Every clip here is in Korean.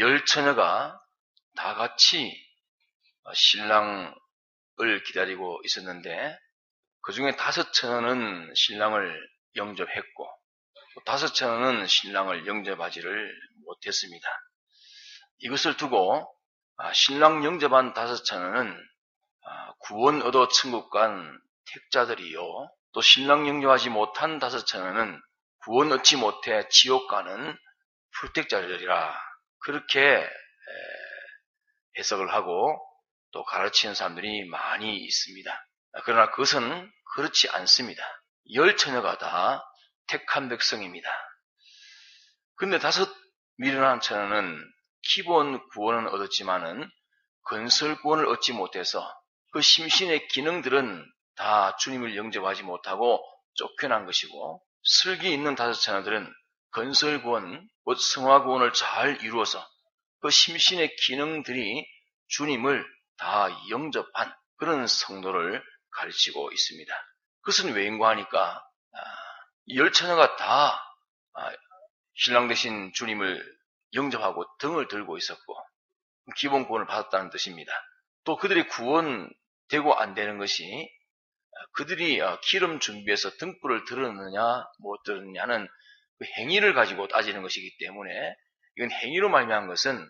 열 처녀가 다 같이 신랑을 기다리고 있었는데 그 중에 다섯 처녀는 신랑을 영접했고 다섯 처녀는 신랑을 영접하지를 못했습니다. 이것을 두고 아, 신랑 영접한 다섯 처녀는 아, 구원 얻어 천국 간 택자들이요. 또 신랑 영접하지 못한 다섯 처녀는 구원 얻지 못해 지옥 가는 불택자들이라 그렇게 해석을 하고 또 가르치는 사람들이 많이 있습니다. 그러나 그것은 그렇지 않습니다. 열 처녀가 다 택한 백성입니다. 근데 다섯 미련한 처녀는 기본 구원은 얻었지만은 건설 구원을 얻지 못해서 그 심신의 기능들은 다 주님을 영접하지 못하고 쫓겨난 것이고 슬기 있는 다섯 처녀들은 건설 구원, 곧 성화 구원을 잘 이루어서 그 심신의 기능들이 주님을 다 영접한 그런 성도를 가르치고 있습니다. 그것은 왜인가 하니까 아, 열 처녀가 다 아, 신랑 대신 주님을 영접하고 등을 들고 있었고 기본 구원을 받았다는 뜻입니다. 또 그들이 구원되고 안 되는 것이 아, 그들이 기름 준비해서 등불을 들었느냐 못 들었느냐는 그 행위를 가지고 따지는 것이기 때문에 이건 행위로 말미암은 것은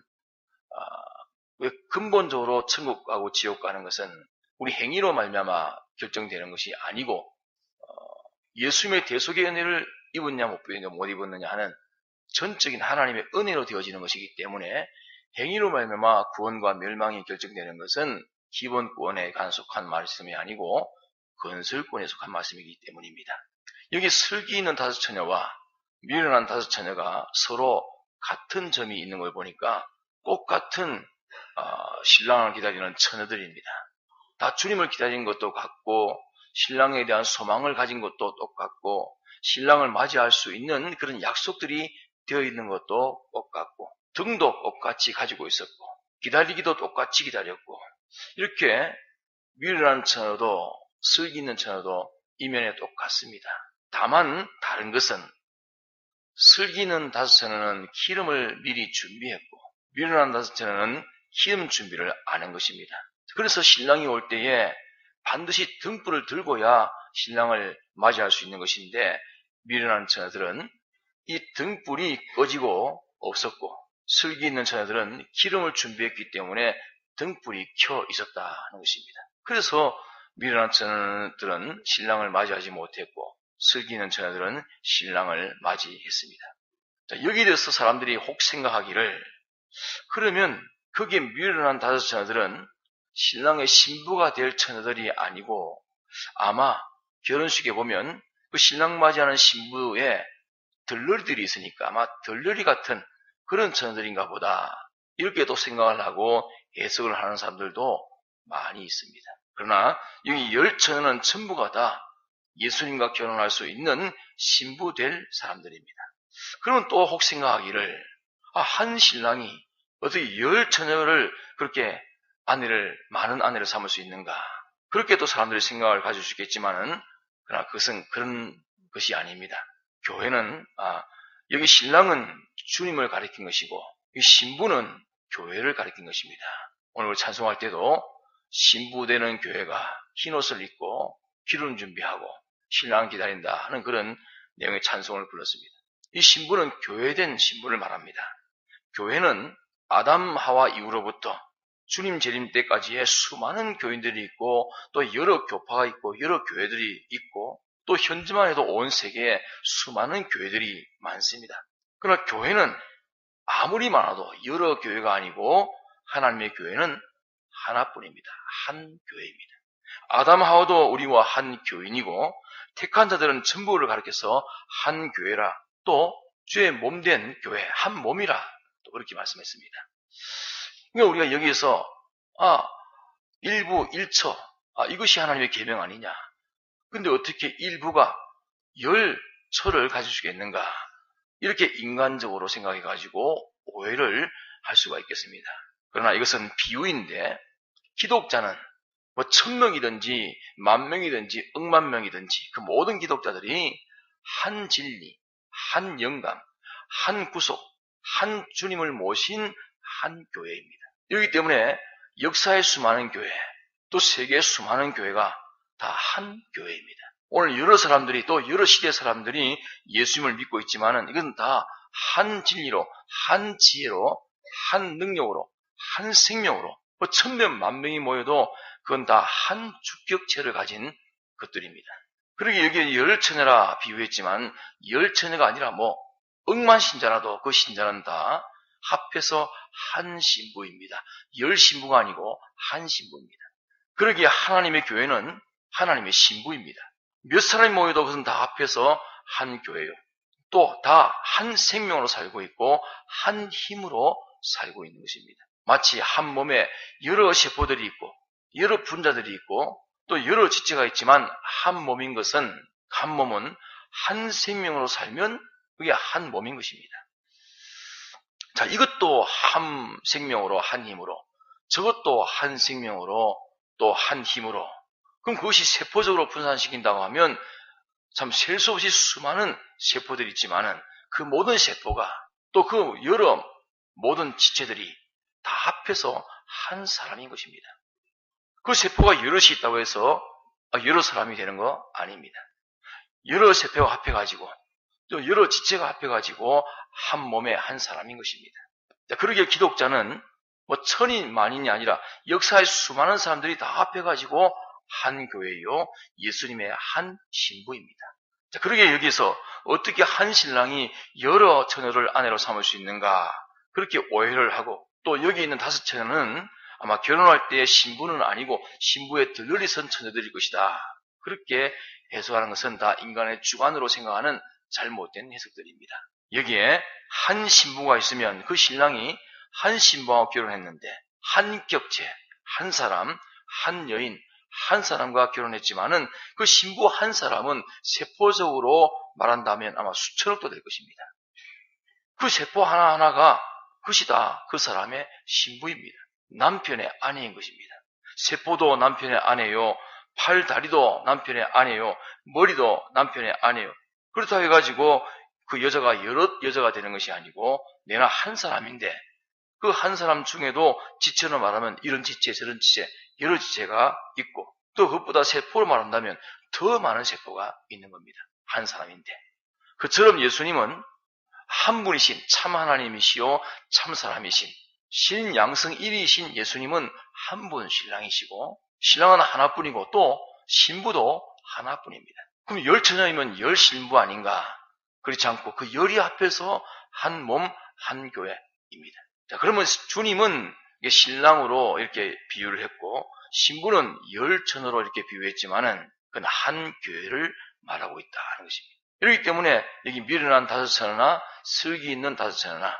근본적으로 천국 가고 지옥 가는 것은 우리 행위로 말미암아 결정되는 것이 아니고 어, 예수님의 대속의 은혜를 입었냐 못 입었느냐 하는 전적인 하나님의 은혜로 되어지는 것이기 때문에 행위로 말미암아 구원과 멸망이 결정되는 것은 기본 구원에 간속한 말씀이 아니고 건설권에 속한 말씀이기 때문입니다. 여기 슬기 있는 다섯 처녀와 미련한 다섯 처녀가 서로 같은 점이 있는 걸 보니까 똑같은 어, 신랑을 기다리는 처녀들입니다. 다 주님을 기다린 것도 같고 신랑에 대한 소망을 가진 것도 똑같고 신랑을 맞이할 수 있는 그런 약속들이 되어 있는 것도 똑같고 등도 똑같이 가지고 있었고 기다리기도 똑같이 기다렸고 이렇게 미련한 처녀도 슬기 있는 처녀도 이면에 똑같습니다. 다만 다른 것은 슬기는 다섯 처녀는 기름을 미리 준비했고 미련한 다섯 처녀는 기름 준비를 안 한 것입니다. 그래서 신랑이 올 때에 반드시 등불을 들고야 신랑을 맞이할 수 있는 것인데 미련한 처녀들은 이 등불이 꺼지고 없었고 슬기 있는 처녀들은 기름을 준비했기 때문에 등불이 켜 있었다는 것입니다. 그래서 미련한 처녀들은 신랑을 맞이하지 못했고 슬기 있는 처녀들은 신랑을 맞이했습니다. 자, 여기에 대해서 사람들이 혹 생각하기를 그러면 거기에 미련한 다섯 처녀들은 신랑의 신부가 될 처녀들이 아니고 아마 결혼식에 보면 그 신랑 맞이하는 신부에 덜러리들이 있으니까 아마 덜러리 같은 그런 처녀들인가 보다 이렇게 또 생각을 하고 해석을 하는 사람들도 많이 있습니다. 그러나 여기 열 처녀는 전부가 다 예수님과 결혼할 수 있는 신부 될 사람들입니다. 그러면 또 혹 생각하기를 아, 한 신랑이 어떻게 열 처녀를 그렇게 아내를 많은 아내를 삼을 수 있는가? 그렇게 또 사람들이 생각을 가질 수 있겠지만은 그러나 그것은 그런 것이 아닙니다. 교회는 아, 여기 신랑은 주님을 가리킨 것이고 이 신부는 교회를 가리킨 것입니다. 오늘 찬송할 때도 신부되는 교회가 흰 옷을 입고 기름 준비하고 신랑 기다린다 하는 그런 내용의 찬송을 불렀습니다. 이 신부는 교회된 신부를 말합니다. 교회는 아담 하와 이후로부터 주님 재림 때까지의 수많은 교인들이 있고 또 여러 교파가 있고 여러 교회들이 있고 또 현지만 해도 온 세계에 수많은 교회들이 많습니다. 그러나 교회는 아무리 많아도 여러 교회가 아니고 하나님의 교회는 하나뿐입니다. 한 교회입니다. 아담 하와도 우리와 한 교인이고 택한 자들은 전부를 가르켜서 한 교회라 또 주의 몸 된 교회 한 몸이라 또 그렇게 말씀했습니다. 그러니까 우리가 여기에서 아 일부 일처 아, 이것이 하나님의 계명 아니냐? 근데 어떻게 일부가 열 처를 가질 수 있겠는가? 이렇게 인간적으로 생각해 가지고 오해를 할 수가 있겠습니다. 그러나 이것은 비유인데 기독자는 뭐 천명이든지 만명이든지 억만 명이든지 그 모든 기독자들이 한 진리, 한 영감, 한 구속, 한 주님을 모신 한 교회입니다. 이기 때문에 역사의 수많은 교회, 또 세계의 수많은 교회가 다 한 교회입니다. 오늘 여러 사람들이 또 여러 시대 사람들이 예수님을 믿고 있지만은 이건 다 한 진리로, 한 지혜로, 한 능력으로, 한 생명으로, 뭐 천명 만 명이 모여도 그건 다 한 주격체를 가진 것들입니다. 그러게 여기에 열 처녀라 비유했지만 열 처녀가 아니라 뭐 억만 신자라도 그 신자는 다 합해서 한 신부입니다. 열 신부가 아니고 한 신부입니다. 그러기에 하나님의 교회는 하나님의 신부입니다. 몇 사람이 모여도 그것은 다 합해서 한 교회요. 또 다 한 생명으로 살고 있고 한 힘으로 살고 있는 것입니다. 마치 한 몸에 여러 세포들이 있고 여러 분자들이 있고 또 여러 지체가 있지만 한 몸인 것은 한 몸은 한 생명으로 살면 그게 한 몸인 것입니다. 자, 이것도 한 생명으로 한 힘으로 저것도 한 생명으로 또 한 힘으로 그럼 그것이 세포적으로 분산시킨다고 하면 참 셀 수 없이 수많은 세포들이 있지만은 그 모든 세포가 또 그 여러 모든 지체들이 다 합해서 한 사람인 것입니다. 그 세포가 여럿이 있다고 해서 여러 사람이 되는 거 아닙니다. 여러 세포가 합해가지고 또 여러 지체가 합해가지고 한 몸에 한 사람인 것입니다. 그러기에 기독자는 뭐 천이 만인이 아니라 역사의 수많은 사람들이 다 합해가지고 한 교회요 예수님의 한 신부입니다. 자, 그러게 여기서 어떻게 한 신랑이 여러 처녀를 아내로 삼을 수 있는가 그렇게 오해를 하고 또 여기 있는 다섯 처녀는 아마 결혼할 때 신부는 아니고 신부의 들러리 선 처녀들일 것이다. 그렇게 해석하는 것은 다 인간의 주관으로 생각하는 잘못된 해석들입니다. 여기에 한 신부가 있으면 그 신랑이 한 신부와 결혼했는데 한 격체, 한 사람, 한 여인, 한 사람과 결혼했지만은 그 신부 한 사람은 세포적으로 말한다면 아마 수천억도 될 것입니다. 그 세포 하나하나가 그것이 다. 그 사람의 신부입니다. 남편의 아내인 것입니다. 세포도 남편의 아내요. 팔, 다리도 남편의 아내요. 머리도 남편의 아내요. 그렇다 해가지고 그 여자가 여러 여자가 되는 것이 아니고 내나 한 사람인데 그 한 사람 중에도 지체로 말하면 이런 지체 저런 지체 여러 지체가 있고 또 그것보다 세포로 말한다면 더 많은 세포가 있는 겁니다. 한 사람인데 그처럼 예수님은 한 분이신 참 하나님이시요 참 사람이신 신 양성 1위이신 예수님은 한 분 신랑이시고 신랑은 하나뿐이고 또 신부도 하나뿐입니다. 그럼 열 처녀이면 열 신부 아닌가? 그렇지 않고 그 열이 합해서 한 몸, 한 교회입니다. 자, 그러면 주님은 신랑으로 이렇게 비유를 했고, 신부는 열 처녀로 이렇게 비유했지만은, 그건 한 교회를 말하고 있다는 것입니다. 이렇기 때문에 여기 미련한 다섯 처녀나 슬기 있는 다섯 처녀나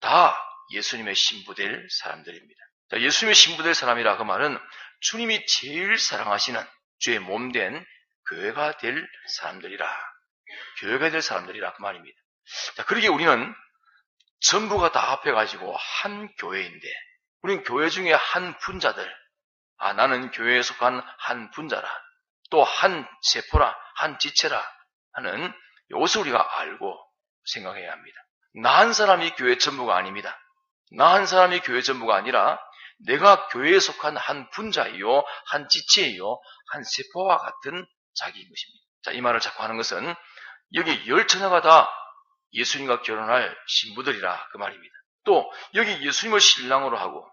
다 예수님의 신부될 사람들입니다. 자, 예수님의 신부될 사람이라 그 말은 주님이 제일 사랑하시는 주의 몸 된 교회가 될 사람들이라. 교회가 될 사람들이라 그 말입니다. 자, 그러게 우리는 전부가 다 합해가지고 한 교회인데, 우리는 교회 중에 한 분자들, 아, 나는 교회에 속한 한 분자라, 또 한 세포라, 한 지체라 하는 이것을 우리가 알고 생각해야 합니다. 나 한 사람이 교회 전부가 아닙니다. 나 한 사람이 교회 전부가 아니라 내가 교회에 속한 한 분자이요, 한 지체이요, 한 세포와 같은 자기인 것입니다. 자, 이 말을 자꾸 하는 것은 여기 열 처녀가 다 예수님과 결혼할 신부들이라 그 말입니다. 또 여기 예수님을 신랑으로 하고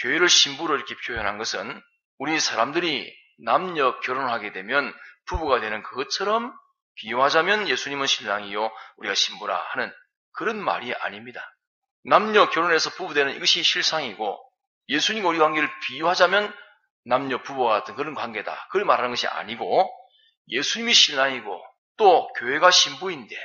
교회를 신부로 이렇게 표현한 것은 우리 사람들이 남녀 결혼하게 되면 부부가 되는 그것처럼 비유하자면 예수님은 신랑이요 우리가 신부라 하는 그런 말이 아닙니다. 남녀 결혼해서 부부되는 이것이 실상이고 예수님과 우리 관계를 비유하자면 남녀 부부와 같은 그런 관계다. 그걸 말하는 것이 아니고 예수님이 신랑이고 또 교회가 신부인데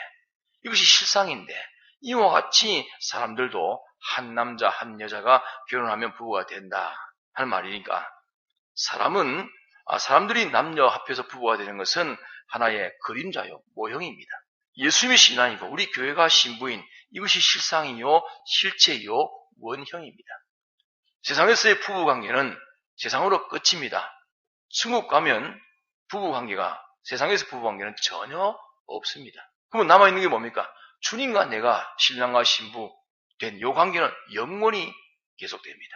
이것이 실상인데 이와 같이 사람들도 한 남자 한 여자가 결혼하면 부부가 된다 하는 말이니까 사람은 아, 사람들이 남녀 합해서 부부가 되는 것은 하나의 그림자요 모형입니다. 예수님이 신앙이고 우리 교회가 신부인 이것이 실상이요 실체요 원형입니다. 세상에서의 부부 관계는 세상으로 끝입니다. 중국 가면 부부 관계가 세상에서 부부 관계는 전혀 없습니다. 그러면 남아 있는 게 뭡니까? 주님과 내가 신랑과 신부 된 요 관계는 영원히 계속됩니다.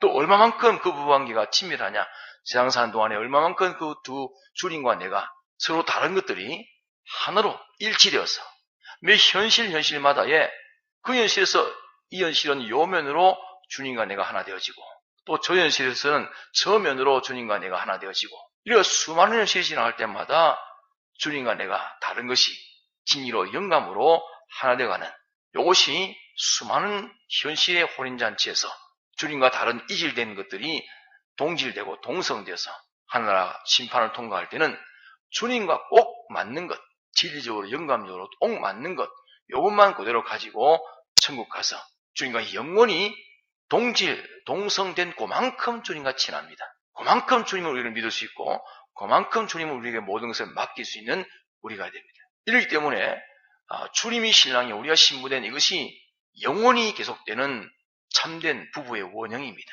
또 얼마만큼 그 부부 관계가 친밀하냐? 세상 사는 동안에 얼마만큼 그 두 주님과 내가 서로 다른 것들이 하나로 일치되어서 매 현실 현실마다의 그 현실에서 이 현실은 요 면으로 주님과 내가 하나 되어지고 또 저 현실에서는 저 면으로 주님과 내가 하나 되어지고 이렇게 수많은 현실이 지나갈 때마다 주님과 내가 다른 것이 진리로 영감으로 하나 되어가는 이것이 수많은 현실의 혼인잔치에서 주님과 다른 이질된 것들이 동질되고 동성되어서 하나라 심판을 통과할 때는 주님과 꼭 맞는 것, 진리적으로 영감적으로 꼭 맞는 것, 이것만 그대로 가지고 천국 가서 주님과 영원히 동질, 동성된 그만큼 주님과 친합니다. 그만큼 주님을 우리를 믿을 수 있고 그만큼 주님은 우리에게 모든 것을 맡길 수 있는 우리가 됩니다. 이렇기 때문에 아, 주님이 신랑이 우리가 신부된 이것이 영원히 계속되는 참된 부부의 원형입니다.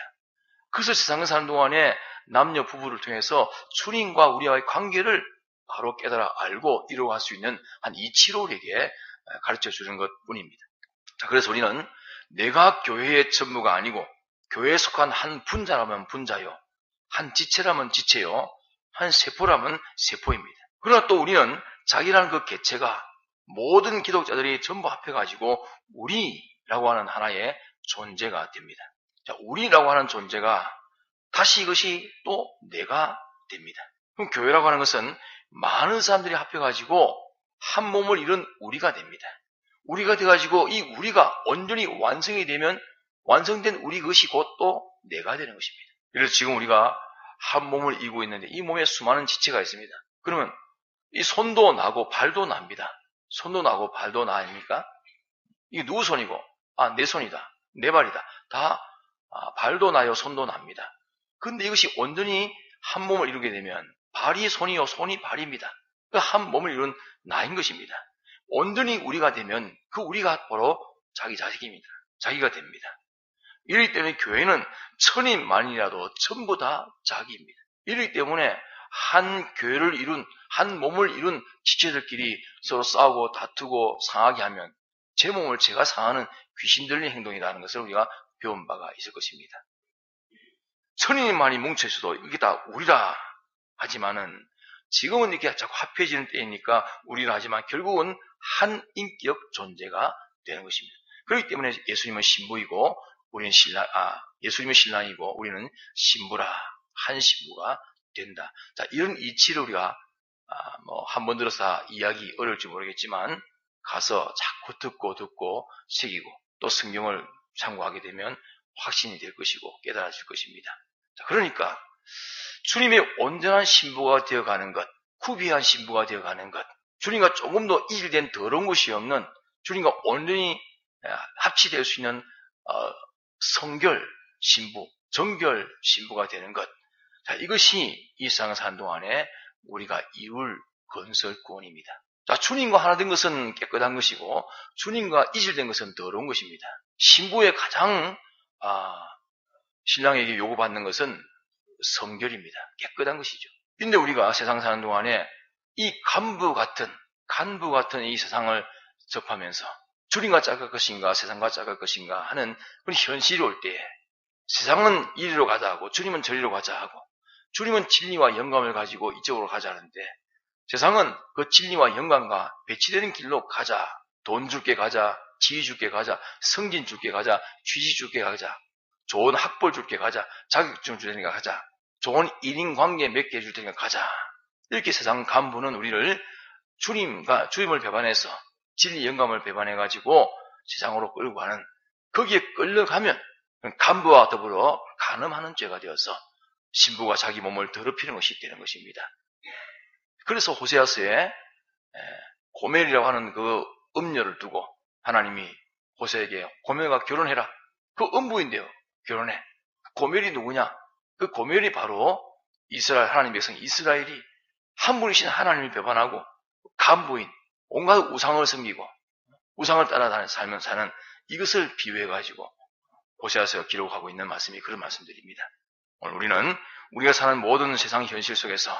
그래서 세상을 사는 동안에 남녀 부부를 통해서 주님과 우리와의 관계를 바로 깨달아 알고 이루어갈 수 있는 한 이치로 우리에게 가르쳐 주는 것 뿐입니다. 자, 그래서 우리는 내가 교회의 전무가 아니고 교회에 속한 한 분자라면 분자요, 한 지체라면 지체요, 한 세포라면 세포입니다. 그러나 또 우리는 자기라는 그 개체가 모든 기독자들이 전부 합해가지고 우리라고 하는 하나의 존재가 됩니다. 자, 우리라고 하는 존재가 다시 이것이 또 내가 됩니다. 그럼 교회라고 하는 것은 많은 사람들이 합해가지고 한 몸을 이룬 우리가 됩니다. 우리가 돼가지고 이 우리가 온전히 완성이 되면 완성된 우리 것이 곧 또 내가 되는 것입니다. 그래서 지금 우리가 한 몸을 이고 있는데 이 몸에 수많은 지체가 있습니다. 그러면 이 손도 나고 발도 납니다. 손도 나고 발도 나 아닙니까? 이게 누구 손이고? 아, 내 손이다. 내 발이다. 다 아, 발도 나요, 손도 납니다. 근데 이것이 온전히 한 몸을 이루게 되면 발이 손이요, 손이 발입니다. 그 한 몸을 이룬 나인 것입니다. 온전히 우리가 되면 그 우리가 바로 자기 자식입니다. 자기가 됩니다. 이러기 때문에 교회는 천인 만이라도 전부 다 자기입니다. 이러기 때문에 한 교회를 이룬 한 몸을 이룬 지체들끼리 서로 싸우고 다투고 상하게 하면 제 몸을 제가 상하는 귀신 들린 행동이라는 것을 우리가 배운 바가 있을 것입니다. 천인만이 뭉쳐 있어도 이게 다 우리라 하지만은 지금은 이렇게 자꾸 합해지는 때이니까 우리라 하지만 결국은 한 인격 존재가 되는 것입니다. 그렇기 때문에 예수님은 신부이고 우리는 신랑, 아, 예수님은 신랑이고 우리는 신부라 한 신부가 된다. 자, 이런 이치를 우리가 아, 뭐한 번 들어서 이야기 어려울지 모르겠지만 가서 자꾸 듣고 듣고 새기고 또 성경을 참고하게 되면 확신이 될 것이고 깨달아질 것입니다. 자, 그러니까 주님의 온전한 신부가 되어가는 것, 구비한 신부가 되어가는 것, 주님과 조금 더 일된 더러운 것이 없는 주님과 온전히 합치될 수 있는 어, 성결 신부, 정결 신부가 되는 것. 자, 이것이 이 세상 산 동안에 우리가 이룰 건설권입니다. 자, 주님과 하나 된 것은 깨끗한 것이고 주님과 이질된 것은 더러운 것입니다. 신부의 가장 아, 신랑에게 요구받는 것은 성결입니다. 깨끗한 것이죠. 근데 우리가 세상 사는 동안에 이 간부 같은 간부 같은 이 세상을 접하면서 주님과 짝을 것인가 세상과 짝을 것인가 하는 그런 현실이 올 때에 세상은 이리로 가자 하고 주님은 저리로 가자 하고 주님은 진리와 영감을 가지고 이쪽으로 가자 하는데 세상은 그 진리와 영감과 배치되는 길로 가자 돈 줄게 가자 지위 줄게 가자 성진 줄게 가자 취직 줄게 가자 좋은 학벌 줄 게 가자 자격증 줄 테니까 가자 좋은 일인 관계 몇개줄 테니까 가자 이렇게 세상 간부는 우리를 주님과 주님을 배반해서 진리 영감을 배반해 가지고 세상으로 끌고 가는 거기에 끌려가면 간부와 더불어 간음하는 죄가 되어서 신부가 자기 몸을 더럽히는 것이 되는 것입니다. 그래서 호세아스에 고멜이라고 하는 그 음녀를 두고 하나님이 호세에게 고멜과 결혼해라. 그 음부인데요. 결혼해. 고멜이 누구냐? 그 고멜이 바로 이스라엘 하나님 백성 이스라엘이 한 분이신 하나님을 배반하고 간부인 온갖 우상을 섬기고 우상을 따라다니 살면 사는 이것을 비유해 가지고 호세아서가 기록하고 있는 말씀이 그런 말씀들입니다. 오늘 우리는 우리가 사는 모든 세상 현실 속에서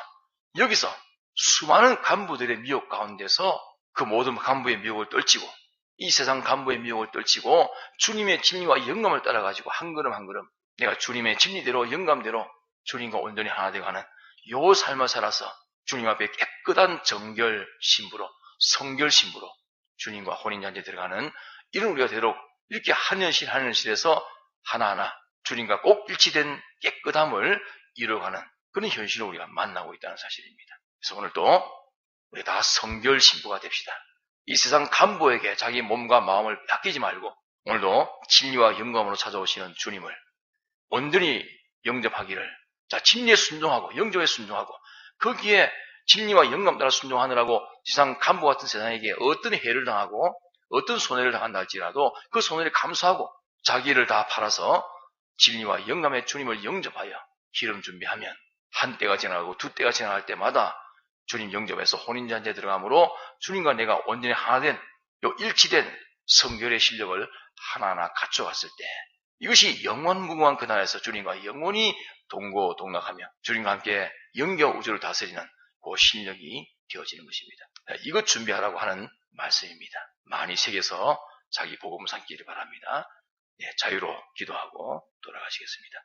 여기서 수많은 간부들의 미혹 가운데서 그 모든 간부의 미혹을 떨치고 이 세상 간부의 미혹을 떨치고 주님의 진리와 영감을 따라가지고 한 걸음 한 걸음 내가 주님의 진리대로 영감대로 주님과 온전히 하나 되어가는 요 삶을 살아서 주님 앞에 깨끗한 정결 신부로 성결 신부로 주님과 혼인잔치에 들어가는 이런 우리가 되도록 이렇게 한현실 한현실에서 하나하나 주님과 꼭 일치된 깨끗함을 이루어가는 그런 현실을 우리가 만나고 있다는 사실입니다. 그래서 오늘도 우리 다 성결 신부가 됩시다. 이 세상 간보에게 자기 몸과 마음을 뺏기지 말고 오늘도 진리와 영감으로 찾아오시는 주님을 온전히 영접하기를 자 진리에 순종하고 영접에 순종하고 거기에 진리와 영감 따라 순종하느라고 세상 간부 같은 세상에게 어떤 해를 당하고 어떤 손해를 당한다 할지라도 그 손해를 감수하고 자기를 다 팔아서 진리와 영감의 주님을 영접하여 기름 준비하면 한 때가 지나가고 두 때가 지나갈 때마다 주님 영접해서 혼인잔치에 들어가므로 주님과 내가 온전히 하나된 요 일치된 성결의 실력을 하나하나 갖춰갔을 때 이것이 영원무궁한 그날에서 주님과 영원히 동고동락하며 주님과 함께 영겨 우주를 다스리는 그 실력이 되어지는 것입니다. 이것 준비하라고 하는 말씀입니다. 많이 새겨서 자기 복음 삼기를 바랍니다. 예, 자유로 기도하고 돌아가시겠습니다.